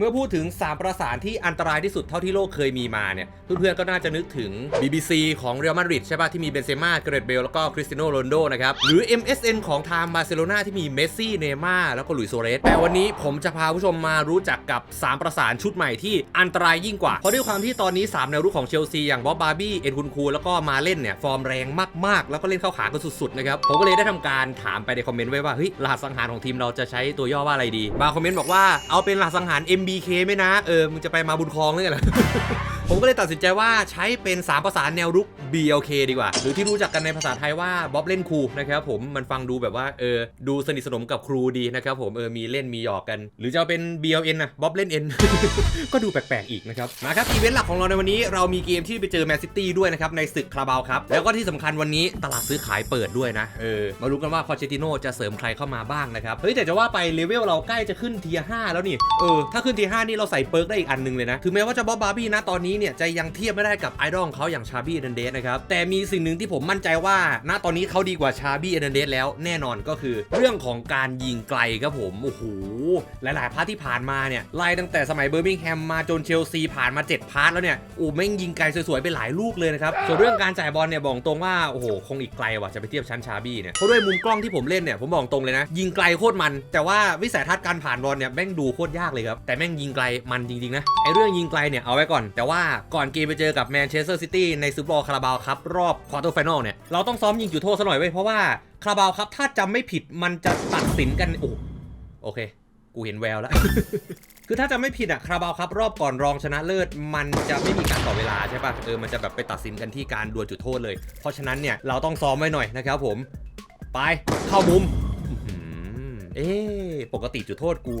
เมื่อพูดถึง 3 ประสานที่อันตรายที่สุดเท่าที่โลกเคยมีมาเนี่ย เพื่อนๆก็น่าจะนึกถึง BBC ของเรอัลมาดริดใช่ป่ะ ที่มีเบนเซม่าเกรดเบลแล้วก็คริสติโนโรนลโดนะครับ หรือ MSN ของทางบาร์เซโลนาที่มีเมสซี่เนย์ม่าแล้วก็ลุยโซเรสแต่วันนี้ผมจะพาผู้ชมมารู้จักกับ 3 ประสานชุดใหม่ที่อันตรายยิ่งกว่าเพราะด้วยความที่ตอนนี้3แนวรุกของเชลซีอย่างบ๊อบบาร์บี้เอ็นคุนคูแล้วก็มาเล่นเนี่ยฟอร์มแรงมากๆ แล้วก็เล่นเข้าขากันสุดๆนะครับผมก็เลยได้ทำการถามไปในคอมเมนต์ไว้ว่าเฮ้ยรหัสสังหารของทีมเราจะใช้ตัวย่อว่าอะไรดีบางคอมเมนต์บอกว่าเอาเป็นรหัสสังหาร MBK ไหมนะ เออ มึงจะไปมาบุญคลองเลยเหรอ ผมก็เลยตัดสินใจว่าใช้เป็น 3 ภาษาแนวรุก BLK ดีกว่า หรือที่รู้จักกันในภาษาไทยว่าบ๊อบเล่นครูนะครับผมมันฟังดูแบบว่าเออดูสนิทสนมกับครูดีนะครับผมเออมีเล่นมีหยอกกัน หรือจะเป็น BLN นะบ๊อบเล่น N ก็ดูแปลกๆอีกนะครับมาครับอีเวนต์หลักของเราในวันนี้เรามีเกมที่ไปเจอแมนซิตี้ด้วยนะครับในศึกคาราบาวครับแล้วก็ที่สำคัญวันนี้ตลาดซื้อขายเปิดด้วยนะเออมารู้กันว่าพอเชติโนจะเสริมใครเข้ามาบ้างนะครับเฮ้ยแต่จะว่าไปเลเวลเราใกล้จะขึ้นเทีย5แล้วนี่เออถ้าขึ้นเทีย5นี่เราใส่เปิร์กได้อีกอันนึงเลยนะถึงแม้ว่าจะบ๊อบบาร์บี้นะตอนนี้เนี่ยจะยังเทียบไม่ได้กับไอดอลของเขาอย่างชาบี้เดนเดสนะครับ แต่มีสิ่งหนึ่งที่ผมมั่นใจว่า ณ ตอนนี้เขาดีกว่าชาบี้เดนเดสแล้วแน่นอนก็คือ เรื่องของการยิงไกลครับผม โอ้โห หลาย ๆ พาร์ทที่ผ่านมาเนี่ย ไล่ตั้งแต่สมัยเบอร์มิงแฮมมาจนเชลซีผ่านมา 7 พาร์ทแล้วเนี่ยโอ้แม่งยิงไกลสวย ๆ ไปหลายลูกเลยนะครับ ส่วนเรื่องการจ่ายบอลเนี่ยบอกตรงว่า โอ้โห คงอีกไกลว่ะจะไปเทียบชั้นชาบี้เนี่ย เพราะด้วยมุมกล้องที่ผมเล่นเนี่ย ผมบอกตรงเลยนะ ยิงไกลโคตรมัน แต่ว่าวิสัยทัศน์การผ่านบอลเนี่ยแม่งดูโคตรยากเลยครับ แต่แม่งยิงไกลมันจริงๆนะ ไอเรื่องยิงไกลเนี่ยเอาไว้ก่อน แต่ว่าก่อนเกมไปเจอกับแมนเชสเตอร์ซิตี้ในซูเปอร์บอลคาราบาวครับรอบควอเตอร์ไฟนอลเนี่ย เราต้องซ้อมยิงจุดโทษซะหน่อยเว้ยเพราะว่าคาราบาวครับถ้าจำไม่ผิดมันจะตัดสินกันโอ้โอเค กูเห็นแววแล้ว คือถ้าจะไม่ผิดอะคาราบาวครับรอบก่อนรองชนะเลิศ มันจะไม่มีการต่อเวลาใช่ปะเออมันจะแบบไปตัดสินกันที่การดวลจุดโทษเลย เพราะฉะนั้นเนี่ยเราต้องซ้อมไว้หน่อยนะครับผม ไปเข้ามุมอื้ออเอ๊ปกติจุดโทษกู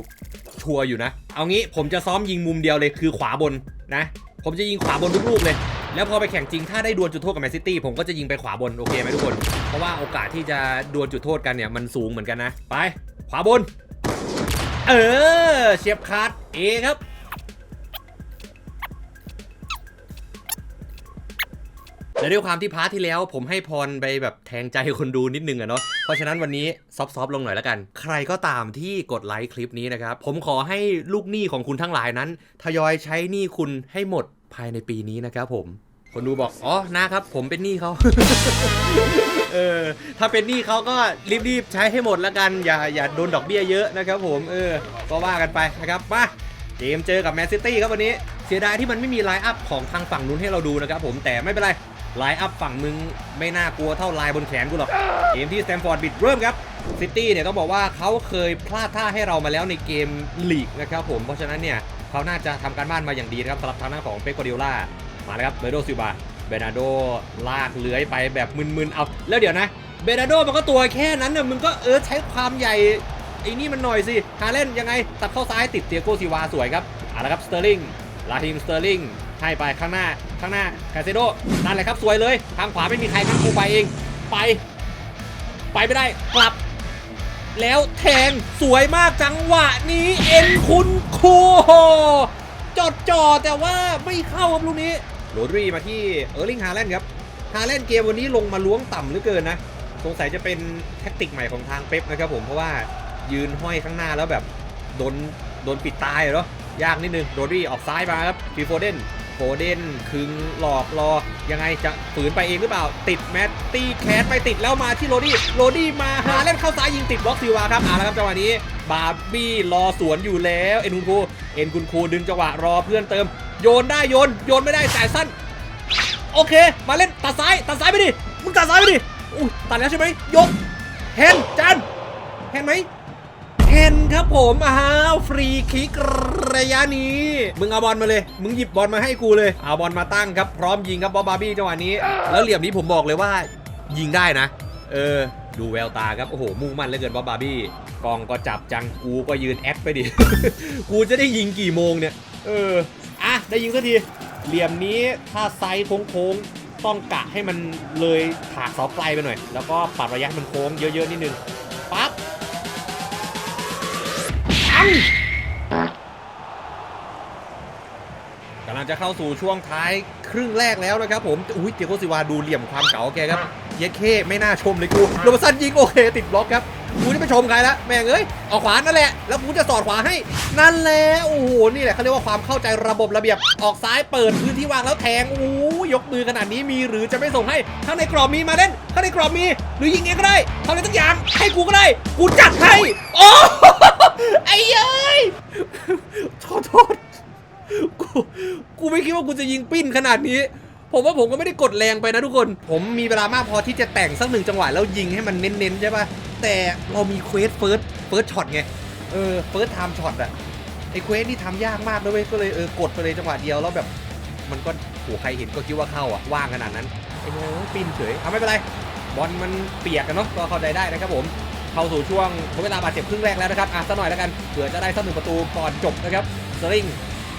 ชัวร์อยู่นะ เอางี้ผมจะซ้อมยิงมุมเดียวเลยคือขวาบนนะ ผมจะยิงขวาบนทุกลูกเลย แล้วพอไปแข่งจริงถ้าได้ดวลจุดโทษกับแมนซิตี้ผมก็จะยิงไปขวาบนโอเคไหมทุกคน เพราะว่าโอกาสที่จะดวลจุดโทษกันเนี่ยมันสูงเหมือนกันนะ ไป ขวาบน เออเชียบคัดเอครับ และด้วยความที่พาร์ทที่แล้วผมให้พรไปแบบแทงใจคนดูนิดนึงอะเนาะ เพราะฉะนั้นวันนี้ซอฟต์ๆลงหน่อยแล้วกัน ใครก็ตามที่กดไลค์คลิปนี้นะครับ ผมขอให้ลูกหนี้ของคุณทั้งหลายนั้น ทยอยใช้หนี้คุณให้หมดภายในปีนี้นะครับผม คนดูบอก อ๋อ นะครับ ผมเป็นหนี้เขา เออ ถ้าเป็นหนี้เขาก็รีบๆใช้ให้หมดแล้วกัน อย่าอย่าโดนดอกเบี้ยเยอะนะครับผม เออ ก็ว่ากันไปนะครับมาเกมเจอกับแมนซิตี้ครับวันนี้ เสียดายที่มันไม่มีไลน์อัพของทางฝั่งนู้นให้เราดูนะครับผม แต่ไม่เป็นไร ไลน์อัพฝั่งมึงไม่น่ากลัวเท่าไลน์บนแขนกูหรอก เกมที่สแตมฟอร์ดบิดเริ่มครับซิตี้เนี่ยต้องบอกว่าเขาเคยพลาดท่าให้เรามาแล้วในเกมลีกนะครับผม เพราะฉะนั้นเนี่ยเขาน่าจะทำการบ้านมาอย่างดีนะครับสำหรับทางหน้าของเป๊กกวาร์ดิโอล่ามาแล้วครับเบโดซิบาเบนาโดลากเลื้อยไปแบบมึนๆเอาแล้วเดี๋ยวนะเบนาโดมันก็ตัวแค่นั้นน่ะมึงก็เออใช้ความใหญ่ไอ้นี่มันหน่อยสิฮาเล่นยังไงตัดเข้าซ้ายติดเตียโกซิวาสวยครับเอาละครับสเตอร์ลิงลาทีมสเตอร์ลิง ให้ไปข้างหน้าข้างหน้าคาเซโดนั่นแหละครับสวยเลย ทางขวาไม่มีใครครับกูไปเองไป ไปไม่ได้กลับ แล้วแทงสวยมากจังหวะนี้เอ็นคุณโคจดจ่อแต่ว่าไม่เข้าครับลูกนี้โรดรีมาที่เออร์ลิงฮาแลนด์ครับฮาแลนด์เกมวันนี้ลงมาล้วงต่ำเหลือเกินนะสงสัยจะเป็นแท็กติกใหม่ของทางเป๊ปนะครับผมเพราะว่ายืนห้อยข้างหน้าแล้วแบบโดนโดนปิดตายเนาะยากนิดนึงโรดรีออกซ้ายมาครับฟีโฟเดน โฟเดนคึงหลอกรอยังไงจะฝืนไปเองหรือเปล่า ติดแมตตี้แคสไปติดแล้วมาที่โรดี้โรดี้มาหาเล่นเข้าซ้ายยิงติดบล็อกซิวาครับเอาละครับจังหวะนี้บาร์บี้รอสวนอยู่แล้วเอ็นคุณครูเอ็นคุณครูดึงจังหวะรอเพื่อนเติม โยนได้โยนโยนไม่ได้จ่ายสั้น โอเค มาเล่นตัดซ้ายตัดซ้ายไปดิมึงตัดซ้ายไปดิอุ้ยตัดแล้วใช่ไหมยกเห็นจันเห็นไหม เห็นครับผมอ้าวฟรีคิกระยะนี้ มึงเอาบอลมาเลย มึงหยิบบอลมาให้กูเลย เอาบอลมาตั้งครับ พร้อมยิงครับบอลบาร์บี้จังหวะนี้ แล้วเหลี่ยมนี้ผมบอกเลยว่ายิงได้นะ เออ ดูแววตาครับ โอ้โห มุ่งมั่นเหลือเกินบอลบาร์บี้กองก็จับจัง กูก็ยืนแอคไปดิ กูจะได้ยิงกี่โมงเนี่ย เออ อะ ได้ยิงสักที เหลี่ยมนี้ถ้าไซส์โค้งๆ ต้องกะให้มันเลยถากเสาไกลไปหน่อย แล้วก็ปรับระยะมันโค้งเยอะๆนิดนึง ปั๊บ กำลังจะเข้าสู่ช่วงท้ายครึ่งแรกแล้วนะครับผม อุ้ยเตียโกซิวาดูเหลี่ยมความเก๋าแกครับ เยเคไม่น่าชมเลยกูโรบสันยิงโอเค ติดบล็อกครับ กูจะไปชมใครละแม่งเอ้ยเอาขวานั่นแหละ แล้วกูจะสอดขวาให้ นั่นแหละ โอ้โห นี่แหละเขาเรียกว่าความเข้าใจระบบระเบียบ ออกซ้ายเปิดพื้นที่ว่างแล้วแทง โอ้โหยกมือขนาดนี้มีหรือจะไม่ส่งให้ ข้างในกรอบมีมาเล่น ข้างในกรอบมี หรือยิงเองก็ได้ทำอะไรตั้งอย่าง ให้กูก็ได้ กูจัดให้ โอ้ ไอ้เอ้ยขอโทษ กู กูไม่คิดว่ากูจะยิงปิ้นขนาดนี้ ผมว่าผมก็ไม่ได้กดแรงไปนะทุกคน ผมมีเวลามากพอที่จะแต่งสักหนึ่งจังหวะแล้วยิงให้มันเน้นๆใช่ปะแต่เรามีเควสเฟิร์สเฟิร์สช็อตไง เออ เฟิร์สไทม์ช็อตอะไอเควสนี่ทำยากมากเลยเว้ย ก็เลยเออกดไปเลยจังหวะเดียวแล้วแบบ มันก็โหใครเห็นก็คิดว่าเข้าอะว่างขนาดนั้น ไอ้โน้ปิ้นเฉย เอาไม่เป็นไร บอลมันเปียกกันเนาะ ก็เข้าใจได้นะครับผม เข้าสู่ช่วงทดเวลาบาดเจ็บครึ่งแรกแล้วนะครับอะสักหน่อยแล้วกันเผื่อจะได้สักหนึ่งประตูก่อนจบนะครับสลิง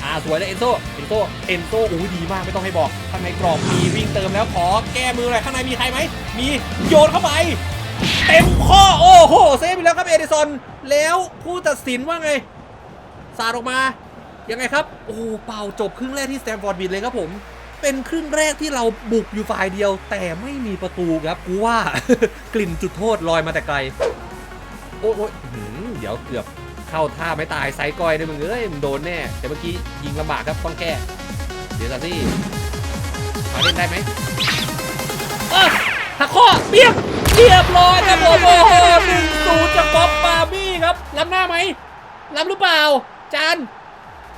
อ่าสวยเลยเอนโซเอนโซเอนโซโอ้ยดีมากไม่ต้องให้บอกข้างในกรอบมีวิ่งเติมแล้วขอแก้มือหน่อยข้างในมีใครไหมมีโยนเข้าไปเต็มข้อโอ้โหเซฟไปแล้วครับเอเดซอนแล้วผู้ตัดสินว่าไงสาดออกมายังไงครับโอ้เป่าจบครึ่งแรกที่สแตมฟอร์ดบิดเลยครับผม เป็นครึ่งแรกที่เราบุกอยู่ฝ่ายเดียว แต่ไม่มีประตูครับกูว่ากลิ่นจุดโทษลอยมาแต่ไกล โอ้ยโหเดี๋ยวเกือบเข้าท่าไม่ตายไซก้อยได้มึงเอ้ยมึงโดนแน่แต่เมื่อกี้ยิงลำบากครับต้องแก้ เดี๋ยวซาซี่มาเล่นได้ไหมหักข้อเปียกเรียบร้อยครับผมโอ้โหหนึ่งศูนย์จากบ๊อบบาร์บี้ครับล้ำหน้าไหมล้ำหรือเปล่าจาน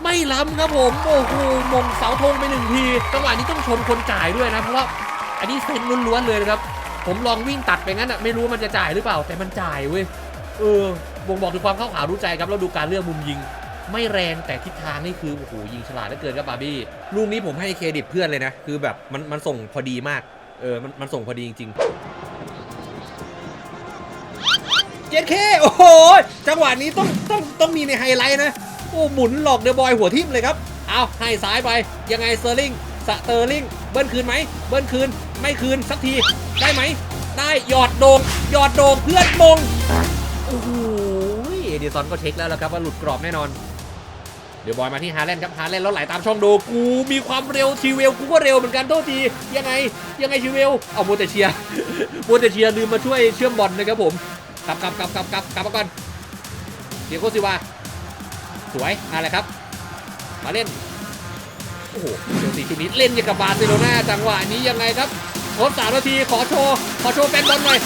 ไม่ล้ำครับผมโอ้โหมงเสาธงไปหนึ่งทีจังหวะนี้ต้องชมคนจ่ายด้วยนะเพราะว่าอันนี้เซนล้วนๆเลยนะครับผมลองวิ่งตัดไปงั้นอะไม่รู้ว่ามันจะจ่ายหรือเปล่า แต่มันจ่ายเว้ยเออบ่งบอกถึงความเข้าขารู้ใจครับแล้วดูการเลือกมุมยิง ไม่แรงแต่ทิศทางนี่คือโอ้โหยิงฉลาดเหลือเกินครับบาร์บี้ลูกนี้ผมให้เครดิตเพื่อนเลยนะ คือแบบมันมันส่งพอดีมากเออมันมันส่งพอดีจริงๆเจนเคโอ้โหจังหวะนี้ต้องต้องต้องมีในไฮไลท์นะ โอ้หมุนหลอกเดอะบอยหัวทิ่มเลยครับ เอาให้ซ้ายไปยังไงเซอร์ลิงสเตอร์ลิงเบิ้ลคืนไหมเบิ้ลคืนไม่คืนสักทีได้ไหม ได้หยอดโดงหยอดโดงเพื่อนมงโอ้โหเอเดซอนก็เช็คแล้วละครับว่าหลุดกรอบแน่นอนเดี๋ยวบอยมาที่ฮาแลนด์ครับฮาแลนด์แล้วไหลตามช่องโดกูมีความเร็วชีเวลกูก็เร็วเหมือนกันโทษทียังไงยังไงชีเวลเอาโมเตเชียโมเตเชียลืมมาช่วยเชื่อมบอลนะครับผมกลับกลับกลับกลับกลับกลับมาก่อนเดียโกซิวา สวยอะไรครับ มาเล่น โอ้โหเชลซีชุดนี้เล่นอย่างกับบาร์เซโลนาจังหวะนี้ยังไงครับทดสามนาทีขอโชว์ ขอโชว์แฟนบอลหน่อย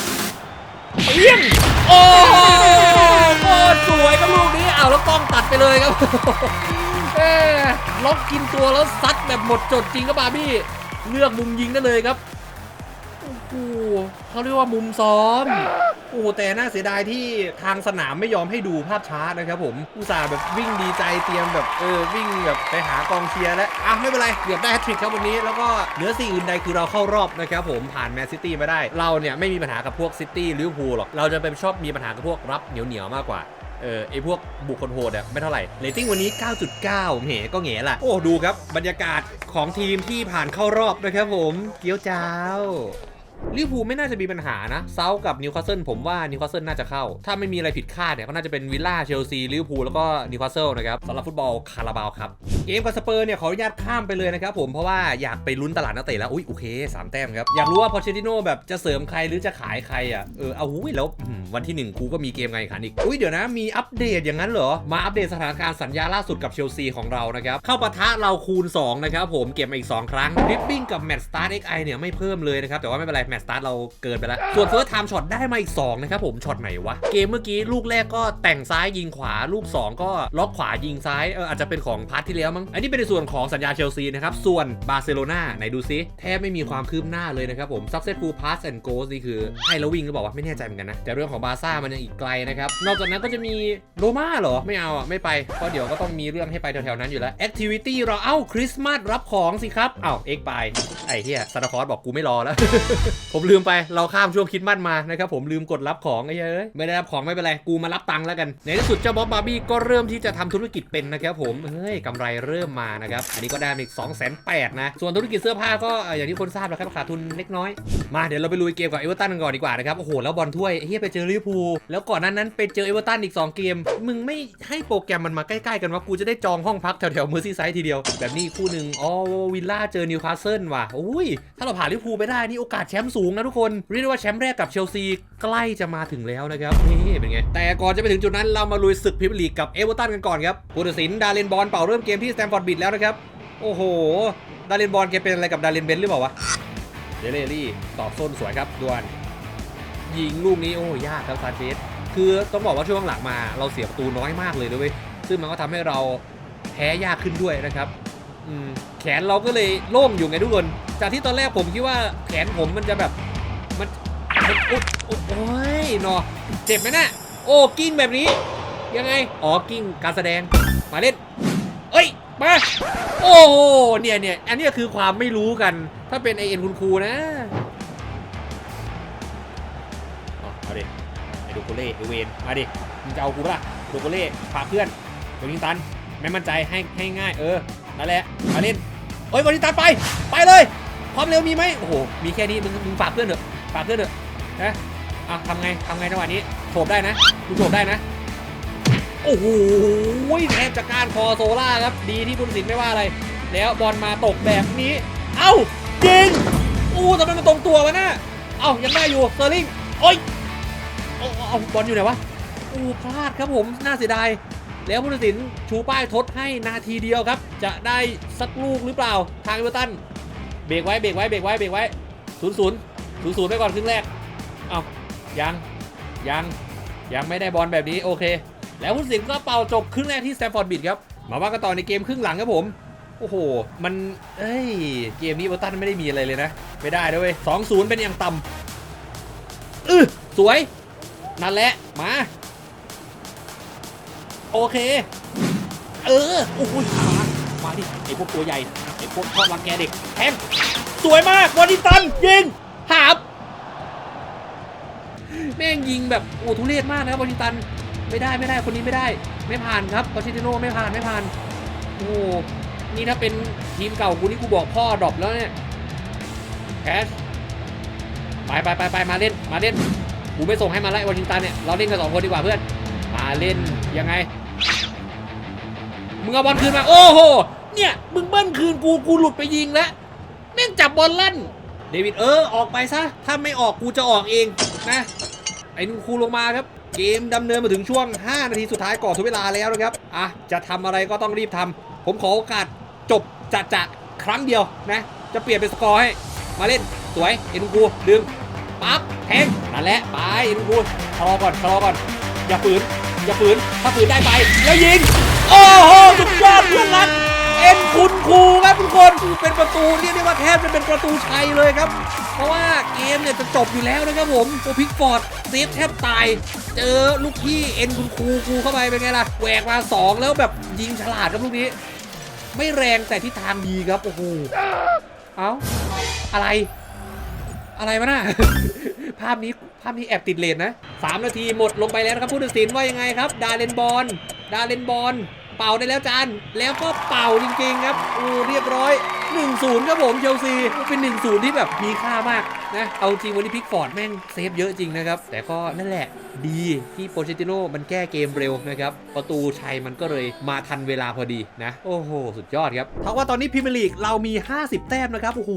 เปี้ยงโอ้โหโคตรสวยครับลูกนี้อ้าวแล้วกล้องตัดไปเลยครับเอ้ล็อกกินตัวแล้วซัดแบบหมดจดจริงครับบาร์บี้ เลือกมุมยิงได้เลยครับ โอ้โห เขาเรียกว่ามุมซ้อม โอ้โหแต่น่าเสียดายที่ทางสนามไม่ยอมให้ดูภาพช้านะครับผมอุตส่าห์แบบวิ่งดีใจเตรียมแบบเออวิ่งแบบไปหากองเชียร์แล้วอะไม่เป็นไรเกือบได้แฮตทริกครับวันนี้ แล้วก็เหนือสิ่งอื่นใดคือเราเข้ารอบนะครับผมผ่านแมนซิตี้มาได้ เราเนี่ยไม่มีปัญหากับพวกซิตี้ลิเวอร์พูลหรอกเราจะเป็นชอบมีปัญหากับพวกรับเหนียวเหนียวๆมากกว่าเออไอพวกบุคคลโหดอะไม่เท่าไหร่เรตติ้งวันนี้ 9.9เหก็เหงละโอ้ ดูครับ บรรยากาศของทีมที่ผ่านเข้ารอบนะครับผม เกี๊ยวจ้าว ลิเวอร์พูลไม่น่าจะมีปัญหานะเซาท์กับนิวคาสเซิลผมว่านิวคาสเซิลน่าจะเข้า ถ้าไม่มีอะไรผิดคาดเนี่ยก็น่าจะเป็นวิลล่าเชลซีลิเวอร์พูลแล้วก็นิวคาสเซิลนะครับสำหรับฟุตบอลคาราบาวครับเกมกับสเปอร์เนี่ยขออนุญาตข้ามไปเลยนะครับผมเพราะว่าอยากไปลุ้นตลาดนักเตะแล้วอุ้ยโอเคสามแต้มครับอยากรู้ว่าพอเชติโน่แบบจะเสริมใครหรือจะขายใครอะเออเอาหุ้ยแล้ววันที่หนึ่งกูก็มีเกมไงขันอีกอุ้ยเดี๋ยวนะมีอัปเดตอย่างนั้นเหรอมาอัปเดตสถานการณ์สัญญาล่าสุดกับเชลซีของเรานะครับเข้าปะทะเราคูณ2นะครับผมเก็บมาอีก 2 ครั้งริบบิ้งกับแมตต์สตาร์ทเอ็กไอเนี่ยไม่เพิ่มเลยนะครับแต่ว่าไม่เป็นไรแมตต์สตาร์ทเราเกินไปแล้ว ส่วนเฟิร์สไทม์ช็อตได้มาอีก2นะครับผมช็อตไหนวะ เกมเมื่อกี้ลูกแรกก็แต่งซ้ายยิงขวา ลูก 2 ก็ล็อกขวายิงซ้ายเอออาจจะเป็นของพาร์ทที่แล้วมั้ง อันนี้เป็นในส่วนของสัญญาเชลซีนะครับ ส่วนบาร์เซโลนาไหนดูซิแทบไม่มีความคืบหน้าเลยนะครับผม successful pass and goals นี่คือให้แล้ววิ่งหรือเปล่าวะไม่แน่ใจเหมือนกันนะ แต่เรื่องของบาร์ซ่ามันยังอีกไกลนะครับ นอกจากนั้นก็จะมีโรม่าเหรอไม่เอาอะไม่ไปเพราะเดี๋ยวก็ต้องมีเรื่องให้ไปแถวๆนั้นอยู่แล้ว activity เราเอ้าคริสต์มาสรับของสิครับเอ้าเอ็กไปไอ้เหี้ยซานตาคลอสบอกกูไม่รอแล้วผมลืมไปเราข้ามช่วงคิดมัดมานะครับผมลืมกดรับของไอ้เฮ้ยไม่ได้รับของไม่เป็นไรกูมารับตังค์แล้วกัน ในที่สุดเจ้าบ๊อบบาร์บี้ก็เริ่มที่จะทำธุรกิจเป็นนะครับผมเฮ้ยกำไรเริ่มมานะครับอันนี้ก็ได้อีก2 8 0 0 0นแนะส่วนธุรกิจเสื้อผ้าก็อย่างที่คนทราบแล้วครับขาดทุนเล็กน้อยมาเดี๋ยวเราไปลุยเกมกับเอเวอร์ตันกันก่อนดีกว่านะครับโอ้โหแล้วบอลถ้วยเฮียไปเจอลิเวอร์พูลแล้วก่อนนั้นนั้นไปเจอเอเวอร์ตันอีก 2 เกม มึงไม่ให้โปรแกรมมันมาใกล้ๆกันว่ากูจะได้จองห้องพักแถวๆเมอร์ซี่ไซด์ทีเดียวแบบนี้คู่หนึ่งอ๋อวิลล่าเจอนิวคาสเซิลว่ะโอุ้ยถ้าเราผ่านลิเวอร์พูลไปได้นี่โอกาสแชมปสูงนะทุกคนเรียกได้ว่าแชมป์แรกกับเชลซีใกล้จะมาถึงแล้วนะครับนี่เป็นไง แต่ก่อนจะไปถึงจุดนั้นเรามาลุยศึกพรีเมียร์ลีกกับเอเวอร์ตันกันก่อนครับผู้ตัดสินดาเลนบอลเป่าเริ่มเกมที่สแตมฟอร์ดบิดแล้วนะครับโอ้โห ดาเลนบอลแกเป็นอะไรกับดาเลนเบนหรือเปล่าวะเดเลรี่ตอบส้นสวยครับดวนยิงลูกนี้โอ้ยากครับซานเชสคือต้องบอกว่าช่วงหลังมาเราเสียประตูน้อยมากเลยนะเว้ยซึ่งมันก็ทำให้เราแพ้ยากขึ้นด้วยนะครับ แขนเราก็เลยโล่งอยู่ไงทุกคน จากที่ตอนแรกผมคิดว่าแขนผมมันจะแบบ มันมันอ๊ยโอ๊ยโอ้ยนาะเจ็บไหมนะ่ะโอ้กิ้งแบบนี้ ยังไง อ๋อกิ้งการแสดง มาเล่น เอ้ย มา โอ้โหเนี่ยเนี่ยอันนี้คือความไม่รู้กัน ถ้าเป็นไอเอ็นคุณครูนะเอาเอาดิไอดูโกเล่ไอเวนมาดิมึงจะเอากูปะล่ะดูโกเล่ฝากเพื่อนวอลิงตัน ไม่มั่นใจให้ให้ง่าย เออ นั่นแหละมาเล่นเอ้ยวอลิงตันไป ไปเลย ความเร็วมีไหมโอ้โห มีแค่นี้มึงมึงฝากเพื่อนเถอะ ฝากเพื่อนเถอะนะอะทำไงทำไงจังหวะนี้โฉบได้นะมึงโฉบได้นะ โอ้โหแทบจะการคอโซล่าครับ ดีที่บุญสินไม่ว่าอะไร แล้วบอลมาตกแบบนี้ เอ้ายิงอู้ทำไมมันตรงตัววะน่ะเอ้ายังได้อยู่เซอร์ลิงโอ้ยเอาเอาบอลอยู่ไหนวะโอ้พลาดครับผม น่าเสียดาย แล้วผู้ตัดสินชูป้ายทดให้นาทีเดียวครับ จะได้สักลูกหรือเปล่าทางเอเวอร์ตันเบรกไว้เบรกไว้เบรกไว้เบรกไว้ศูนย์ศูนย์ศูนย์ศูนย์ไปก่อนครึ่งแรกเอายังยังยังไม่ได้บอลแบบนี้โอเค แล้วผู้ตัดสินก็เป่าจบครึ่งแรกที่แตมฟอร์ดบิดครับมาว่ากันต่อในเกมครึ่งหลังครับผมโอ้โห มัน เอ้ย เกมนี้เอเวอร์ตันไม่ได้มีอะไรเลยนะ ไม่ได้ด้วยสองศูนย์เป็นอย่างต่ำอือสวย นั่นแหละ มา โอเค เออโอ้ยมามาดิไอพวกตัวใหญ่ไอพวกชอบรังแกเด็กแทงสวยมากวอดิตันยิงหาบแม่งยิงแบบโอ้ทุเรศมากนะครับวอดิตันไม่ได้ไม่ได้คนนี้ไม่ได้ ไม่ผ่านครับปอชิติโน่ไม่ผ่านไม่ผ่านโอ้โหนี่ถ้าเป็นทีมเก่ากูนี่กูบอกพ่อดรอปแล้วเนี่ยแคชไปไปไปไปมาเล่นมาเล่นกูไม่ส่งให้มาไล่วอชิงตันเนี่ยเราเล่นกันสองคนดีกว่าเพื่อนมาเล่นยังไง มึงเอาบอลคืนมา โอ้โห เนี่ย มึงเบิ้ลคืนกู กูหลุดไปยิงแล้วแม่งจับบอลลั่น เดวิดเออ ออกไปซะ ถ้าไม่ออกกูจะออกเองนะ ไอ้นุ่ครูลงมาครับ เกมดำเนินมาถึงช่วง 5 นาทีสุดท้ายก่อนทุเวลาแล้วนะครับ อะ จะทำอะไรก็ต้องรีบทำ ผมขอโอกาสจบจะจะครั้งเดียวนะ จะเปลี่ยนเป็นสกอร์ให้ มาเล่น สวย เอ็นกูดึง ปั๊บแทงนั่นแหละ ไป เอ็นกูชะลอก่อนชะลอก่อน อย่าฝืน อย่าฝืน ถ้าฝืนได้ไป แล้วยิง โอ้โห สุดยอดเพื่อนรัก เอ็นคุณครูครับทุกคน เป็นประตูเรียกได้ว่าแทบจะเป็นประตูชัยเลยครับ เพราะว่าเกมเนี่ยจะจบอยู่แล้วนะครับผมโอพิกฟอร์ดเซฟแทบตาย เจอลูกพี่เอ็นคุณครูครูเข้าไปเป็นไงล่ะ แหวกมา 2 แล้วแบบยิงฉลาดครับลูกนี้ ไม่แรงแต่ทิศทางดีครับ โอ้โห เอ้า อะไร อะไรวะน่ะ ภาพนี้ภาพนี้แอบติดเลนนะสามนาทีหมดลงไปแล้วนะครับผู้ตัดสินว่ายังไงครับ ดาเลนบอลดาเลนบอลเป่าได้แล้วจานแล้วก็เป่าจริงๆครับโอ้เรียบร้อย 1-0ครับผมเชลซีเป็น1-0ที่แบบมีค่ามากนะเอาจริงวันนี้พิกฟอร์ดแม่งเซฟเยอะจริงนะครับ แต่ก็นั่นแหละดีที่โปเชติโน่มันแก้เกมเร็วนะครับ ประตูชัยมันก็เลยมาทันเวลาพอดีนะ โอ้โห สุดยอดครับเท่าว่าตอนนี้พรีเมียร์ลีกเรามี 50 แต้มนะครับ โอ้โห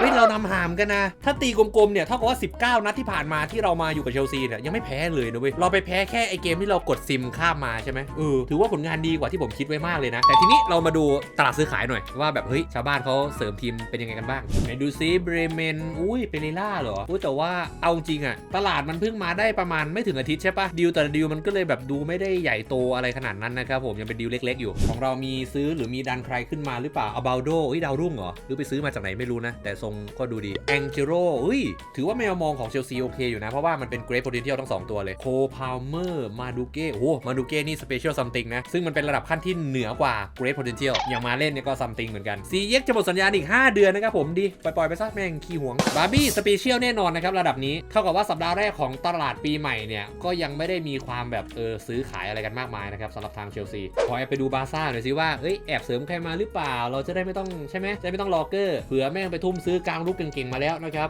เฮ้ยเรานำห่ามกันนะ ถ้าตีกลมๆเนี่ยเท่ากับว่า 19 นัดที่ผ่านมาที่เรามาอยู่กับเชลซีเนี่ยยังไม่แพ้เลยนะเว้ยเราไปแพ้แค่ไอเกมที่เรากดซิมข้ามมาใช่ไหมเออถือว่าผลงานดีกว่าที่ผมคิดไว้มากเลยนะ แต่ทีนี้เรามาดูตลาดซื้อขายหน่อยว่าแบบเฮ้ยชาวบ้านเขาเสริมทีมเป็นยังไงกันบ้างไหนดูซิเบรเมนอุ้ยเปเรล่าเหรออุ้ยแต่ว่าเอาจริงอะตลาดมันเพิ่งมาได้ประมาณไม่ถึงอาทิตย์ใช่ปะดีลแต่ดีลมันก็เลยแบบดูไม่ได้ใหญ่โตอะไรขนาดนั้นนะครับผมยังเป็นดีลเล็ก ๆ อยู่ ของเรามีซื้อหรือมีดันใครขึ้นมาหรือเปล่าอาบาโดอุ้ยดาวรุ่งเหรอหรือไปซื้อมาจากไหนไม่รู้นะ แต่ทรงก็ดูดีแองเจโรอุ้ยถือว่าแมวมองของเชลซีโอเคอยู่นะเพราะว่ามันเป็นเกร t โพ t e n เทียลทั้งสองตัวเลยโคพาวเมอร์มาดูเก้โอ้มาดูเก้นี่สเปเชียลซัมติงนะซึ่งมันเป็นระดับขั้นที่เหนือกว่าเกร t โพ t e n เทียลอย่างมาเล่นเนี่ยก็ซัมติงเหมือนกันซีเอ็กจะหมดสัญญาณอีก 5 เดือนนะครับผมดีปล่อยๆไปซะแม่งขี้หวงบาร์บี้สเปเชียลแน่นอนนะครับระดับนี้เท่ากับว่าสัปดาห์แรกของตลาดปีใหม่เนี่ยก็ยังไม่ได้มีความแบบเออซื้อขายอะไรกันมากมายนะครับสำหรับทางเชลซีขอแอบไปดูบาร์ซ่าหน่อยสิว่าเอ้ยแอบเสริมใครมาหรือเปล่า เราจะได้ไม่ต้องใช่ไหมจะไม่ต้องรอเกอร์เผื่อแม่งไปทุ่มซื้อกลางลุกเก่งๆมาแล้วนะครับ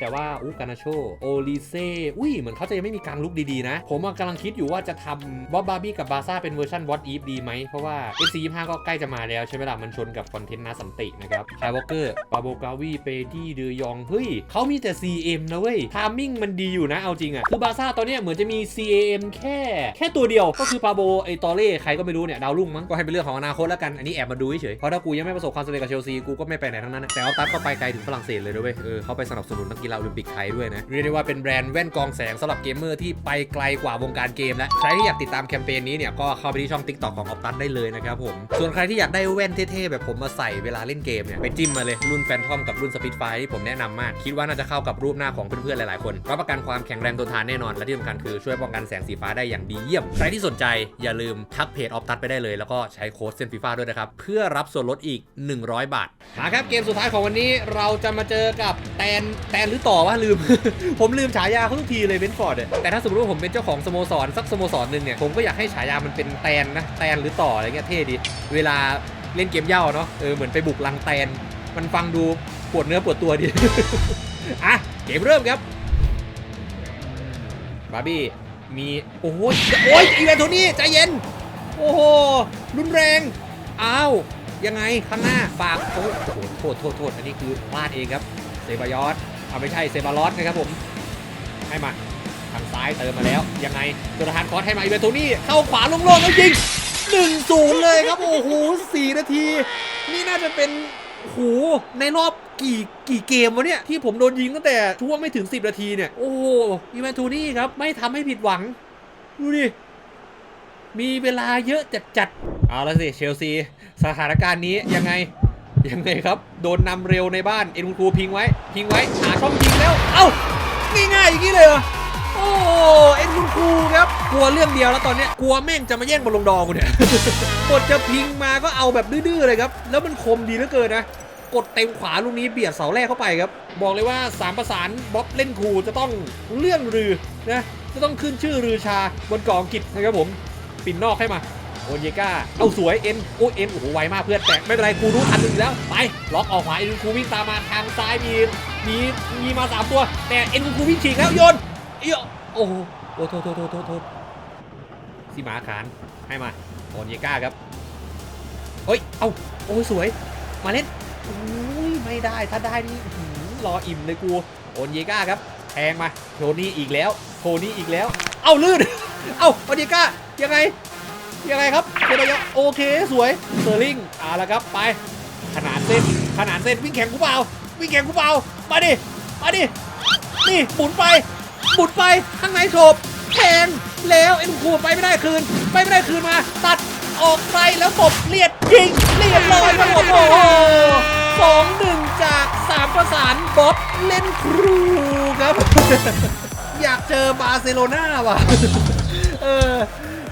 แต่ว่าอู้กานาโชโอลิเซ่อุ้ยเหมือนเขาจะยังไม่มีกลางลุกดีๆนะ ผมอะกำลังคิดอยู่ว่าจะทำวอบบาร์บี้กับบาร์ซ่าเป็นเวอร์ชันวอตอีฟดีไหมเพราะว่า FC 25ก็ใกล้จะมาแล้วใช่ไหมล่ะมันชนกับคอนเทนต์นาสันตินะครับคายวอเกอร์ปาโบกาวีเปดี้เดยองเฮ้ยเขามีแต่ CM นะเว้ยทามมิ่งมันดีอยู่นะเอาจริงอะคือบาซ่าตอนนี้เหมือนจะมี CAM แค่แค่ตัวเดียวก็คือปาโบไอตอเล่ใครก็ไม่รู้เนี่ยดาวรุ่งมั้งก็ให้เป็นเรื่องของอนาคตแล้วกันอันนี้แอบมาดูเฉยเพราะถ้ากูยังไม่ประสบความสำเร็จกับเชลซีกูก็ไม่ไปไหนทั้งนั้นแต่เอาตัดก็ไปไกลถึงฝรั่งเศสเลยด้วยเวยเออเขาไปสนับสนุนนักกีฬาโอลิมปิกไทยด้วยนะเรียกได้ว่าเป็นแบรนด์แว่นกองแสงสำหรับเกมเมอร์ที่ไปไกลกว่าวงการเกมแล้วใครที่อยากติดตามแคมเปญนี้เนี่ยก็เข้าไปที่ช่อง TikTok ของออฟตันได้เลยนะครับผมส่วนใครที่อยากได้แว่นเท่ๆแบบผมมาใส่เวลาเล่นเกมเนี่ยไปจิ้มมาเลยรุ่นแฟนทอมกับรุ่นสปิดไฟที่ผมแนะนำมาก คิดว่าน่าจะเข้ากับรูปหน้าของเพื่อนๆหลายๆคนรับประกันความแข็งแรงทนทานแน่นอน และที่สำคัญคือช่วยป้องกันแสงสีฟ้าได้อย่างดีเยี่ยม ใครที่สนใจอย่าลืมทักเพจออฟตัดไปได้เลย แล้วก็ใช้โค้ดเซนฟีฟ้าด้วยนะครับ เพื่อรับส่วนลดอีก 100 บาทมาครับเกมสุดท้ายของวันนี้เราจะมาเจอกับแตนแตนหรือต่อวะลืม ผมลืมฉายาเขาทุกทีเลยเบนฟอร์ดแต่ถ้าสมมติว่าผมเป็นเจ้าของสโมสรสักสโมสรหนึ่งเนี่ยผมก็อยากให้ฉายามันเป็นแตนนะแตนหรือต่ออะไรเงี้ยเท่ดีเวลา เล่นเกมเย่าเนาะเออเหมือนไปบุกลังแตน มันฟังดูปวดเนื้อปวดตัวดี อะ เกมเริ่มครับ บาร์บี้ มี โอ้โหโอ้ยอีเวนต์โทนี่ใจเย็น โอ้โห รุนแรง อ้าว ยังไง ข้างหน้า ฝากโอ้โหโทษโทษโทษอันนี้คือพลาดเองครับ เซบายอสเอาไม่ใช่ เซบารอสนะครับผม ให้มา ทางซ้ายเติมมาแล้ว ยังไงโจนาธานคอสให้มาอีเวนต์โทนี่เข้าขวาลงโล่งๆแล้วยิง หนึ่งศูนย์เลยครับ โอ้โหสี่นาที นี่น่าจะเป็นโหในรอบกี่กี่เกมวะเนี่ย ที่ผมโดนยิงตั้งแต่ช่วงไม่ถึง 10 นาทีเนี่ย โอ้โหอีแมนโทนี่ครับ ไม่ทำให้ผิดหวัง ดูดิ มีเวลาเยอะจัดจัดเอาละสิเชลซี สถานการณ์นี้ยังไง ยังไงครับ โดนนำเร็วในบ้าน เอ็นคูพิงไว้ พิงไว้หาช่องยิงแล้ว เอ้าง่ายๆอย่างนี้เลยเหรอ โอ้เอ็นคุณครูครับกลัวเรื่องเดียวแล้วตอนเนี้ยกลัวแม่งจะมาแย่งบอลลงดอกูเนี่ยกดจะพิงมาก็เอาแบบดื้อๆเลยครับ แล้วมันคมดีเหลือเกินนะกดเต็มขวาลูกนี้เบียดเสาแรกเข้าไปครับ บอกเลยว่าสามประสานบ๊อบเล่นครูจะต้องเลื่อนรือนะจะต้องขึ้นชื่อรือชาบนกองกิจนะครับผม ปิ่นนอกให้มาโอนเยก้าเอาสวยเอ็นโอ้เอ็นโอ้โหไวมากเพื่อนแต่ไม่เป็นไรกูรู้ทันหนึ่งแล้วไปล็อกออกขวาเอ็นคูวิ่งตามมาทางซ้ายมีมีมีมาสามตัว แต่เอ็นคูวิ่งฉีกแล้วโยน อียโอ้โหโอ้โทษโทษโทษโทษสีหมาขานให้มาโอนเยก้าครับเฮ้ย เอาโอ้ยสวย มาเล่นอุ้ยไม่ได้ ถ้าได้นี่หือรออิ่มเลยกูโอนเยก้าครับแทงมาโทนี่อีกแล้วโทนี่อีกแล้ว เอ้าลื่น เอ้าโอนเยก้ายังไง ยังไงครับเซบายะโอเคสวยเซอร์ลิงเอาละครับไป ขนาดเส้น ขนาดเส้นวิ่งแข่งกูเปล่า วิ่งแข่งกูเปล่า มาดิ มาดิ นี่หมุนไป หมุนไปข้างในโฉบแทงแล้วเอ็นคูไปไม่ได้คืน ไปไม่ได้คืนมา ตัดออกไปแล้วตบเลียดยิงเรียบร้อยครับโอ้โหสองหนึ่งจากสามประสานบ๊อบเล่นครูครับ อยากเจอบาร์เซโลนาว่ะเออ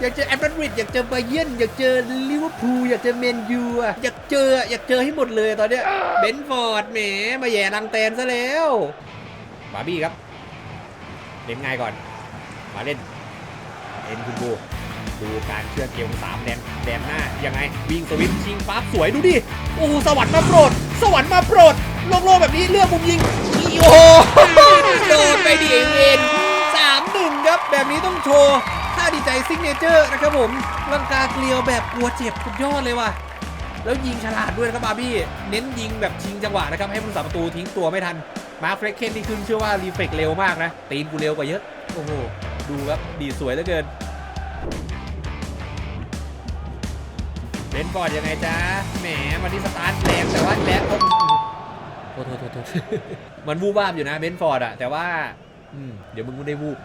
อยากเจอแอตมาดริดอยากเจอไบเยร์นอยากเจอลิเวอร์พูลอยากเจอแมนยูอะอยากเจออยากเจอให้หมดเลยตอนเนี้ยเบนฟอร์ดแหมมาแย่รังแตนซะแล้วบาร์บี้ครับ เล่นง่ายก่อน มาเล่นเอ็นคุณดูดูการเชื่อเกมสามแดนแดนหน้า ยังไง วิ่งสวิตชิงปั๊บสวยดูดิ โอ้โหสวรรค์มาโปรด สวรรค์มาโปรดโล่งๆแบบนี้เลือกมุมยิงโอ้โหโดนไปดิเอเวนสามหนึ่งครับ แบบนี้ต้องโชว์ท่าดีใจซิกเนเจอร์นะครับผมลังกาเกลียวแบบกลัวเจ็บสุดยอดเลยว่ะ แล้วยิงฉลาดด้วยนะครับบาร์บี้เน้นยิงแบบชิงจังหวะนะครับให้ผู้สาประตูทิ้งตัวไม่ทันมาร์คเฟรเคนที่ขึ้นเชื่อว่ารีเฟกเร็วมากนะตีนกูเร็วกว่าเยอะโอ้โหดูครับดีสวยเหลือเกินเบนฟอร์ดยังไงจ๊ะแหมวันนี้สตาร์ทแรงแต่ว่าแล้วโทษโทษโทษโทษมันวูบวาบอยู่นะเบนฟอร์ดอะแต่ว่าอืมเดี๋ยวมึงได้วูบ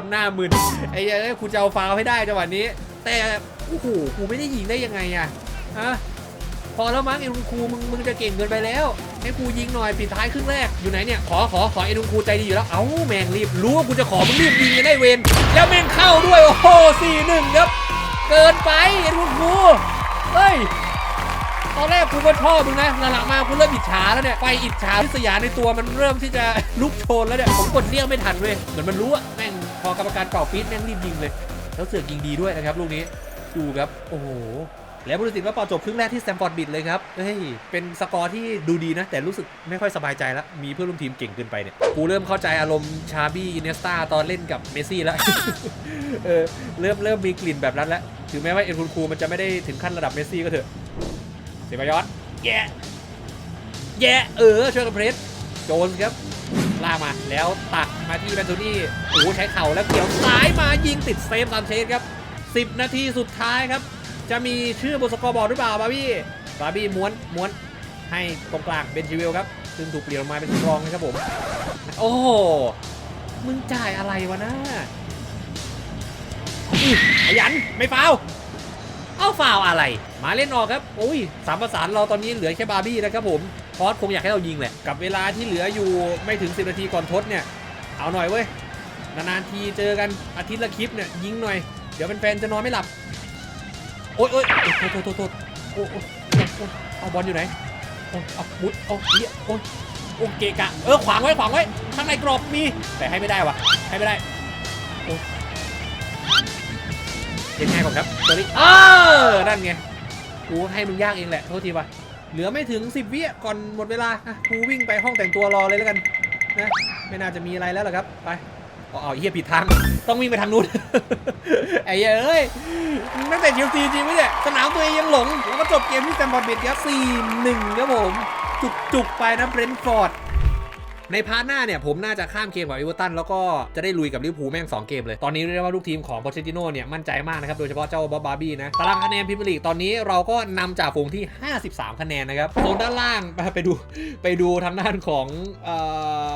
ตรหน้ามึนไอ้เอ้ยกูจะเอาฟาวให้ได้จังหวะนี้ แต่โอ้โหกูไม่ได้ยิงได้ยังไงอะฮะพอแล้วมั้งไอ้ลุงครูมึงมึงจะเก่งเกินไปแล้ว ให้กูยิงหน่อยปิดท้ายครึ่งแรกอยู่ไหนเนี่ยขอขอขอไอ้ลุงครูใจดีอยู่แล้วเอ้าแม่งรีบรู้ว่ากูจะขอมึงรีบยิงกันได้เวนแล้วแม่งเข้าด้วยโอ้โหสี่หนึ่งครับ เกินไปไอ้ลุงครูเฮ้ยตอนแรกกูก็ชอบมึงนะหลังๆมากูเริ่มอิจฉาแล้วเนี่ยไฟอิจฉาทิษยาในตัวมันเริ่มที่จะลุกโชนแล้วเนี่ยผมกดเลี้ยวไม่ทันเว้ยเหมือนมันรู้อะแม่ง พอกรรมการเป่าปี๊ดแม่งรีบยิงเลย แล้วเสือกยิงดีด้วยนะครับลูกนี้ดูครับโอ้โหแล้วผู้ตัดสินก็เป่าจบครึ่งแรกที่แซมฟอร์ดบิดเลยครับ เฮ้ย เป็นสกอร์ที่ดูดีนะ แต่รู้สึกไม่ค่อยสบายใจแล้ว มีเพื่อนร่วมทีมเก่งเกินไปเนี่ย กูเริ่มเข้าใจอารมณ์ชาบี้อินเนสตาตอนเล่นกับเมสซี่แล้ว เออ เริ่มเริ่มมีกลิ่นแบบนั้นแล้ว ถึงแม้ว่าเอ็นคุณครูมันจะไม่ได้ถึงขั้นระดับเมสซี่ก็เถอะเซบายอสแย่แย่เออช่วยกันเพรสโจนส์ครับ ลากมา แล้วตักมาที่แบนโทนี่โอ้ใช้เข่าแล้วเกี่ยวซ้ายมายิงติดเซฟซานเชสครับ 10 นาทีสุดท้ายครับ จะมีชื่อบนสกอร์บอร์ดหรือเปล่าบาร์บี้บาร์บี้ม้วนม้วนให้ตรงกลางเบนชิวิลครับ ซึ่งถูกเปลี่ยนออกมาเป็นสำรองนะครับผม โอ้โห มึงจ่ายอะไรวะนะขยันไม่ฟาวเอาฟาวอะไร มาเล่นออกครับโอ้ยสามประสานเราตอนนี้เหลือแค่บาร์บี้นะครับผม พอสคงอยากให้เรายิงแหละ กับเวลาที่เหลืออยู่ไม่ถึง 10 นาทีก่อนทดเนี่ย เอาหน่อยเว้ย นานๆทีเจอกันอาทิตย์ละคลิปเนี่ยยิงหน่อย เดี๋ยวแฟนๆจะนอนไม่หลับ โอ๊ยโอ๊ยโทษโทษโทษโอ้โอ้โอ้โอ้เอาบอลอยู่ไหน โอ้เอามุดเอาเหี้ยโอ้ยโอเกกะ เออขวางไว้ขวางไว้ข้างในกรอบมี แต่ให้ไม่ได้วะให้ไม่ได้ โอ้เล่นง่ายกว่าครับตัวนี้เออนั่นไงกูให้มึงยากเองแหละ โทษทีว่ะ เหลือไม่ถึง 10 วิอะก่อนหมดเวลาอะกูวิ่งไปห้องแต่งตัวรอเลยแล้วกันนะไม่น่าจะมีอะไรแล้วหรอกครับไปเอาเอเฮียผิดทาง ต้องวิ่งไปทางนู้นไอ้เฮียเอ้ยตั้งแต่เชลซีจริงไหมเนี่ยสนามตัวเองยังหลงแล้วก็จบเกมที่แซมบอร์ดเบดครับ4-1ครับผมจุกจุกๆไปนะเบรนท์ฟอร์ด ในพาร์ทหน้าเนี่ยผมน่าจะข้ามเกมกับเอเวอร์ตันแล้วก็จะได้ลุยกับลิเวอร์พูลแม่ง2เกมเลย ตอนนี้เรียกได้ว่าลูกทีมของโปเชติโน่เนี่ยมั่นใจมากนะครับ โดยเฉพาะเจ้าบ๊อบบาร์บี้นะ ตารางคะแนนพรีเมียร์ลีกตอนนี้เราก็นำจากฝูงที่ 53 คะแนนนะครับโซนด้านล่างไปดูไปดูทางด้านของเอ่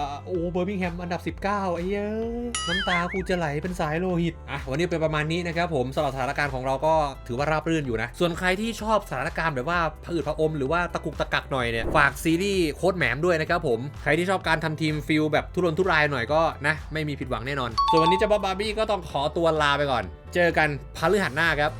อโอ้เบอร์มิงแฮมอันดับ 19ไอ้เย้ยน้ำตากูจะไหลเป็นสายโลหิตอะวันนี้เป็นประมาณนี้นะครับผมสำหรับสถานการณ์ของเราก็ถือว่าราบรื่นอยู่นะ ส่วนใครที่ชอบสถานการณ์แบบว่าผืดผะอมหรือว่าตะกุกตะกักหน่อยเนี่ยฝากซีรีส์โค้ดแหมมด้วยนะครับผมใครที่ชอบการททำทีมฟิลแบบทุรนทุรายหน่อยก็นะ ไม่มีผิดหวังแน่นอน ส่วนวันนี้เจ้าบ๊อบบาร์บี้ก็ต้องขอตัวลาไปก่อน เจอกันพฤหัสหน้าครับ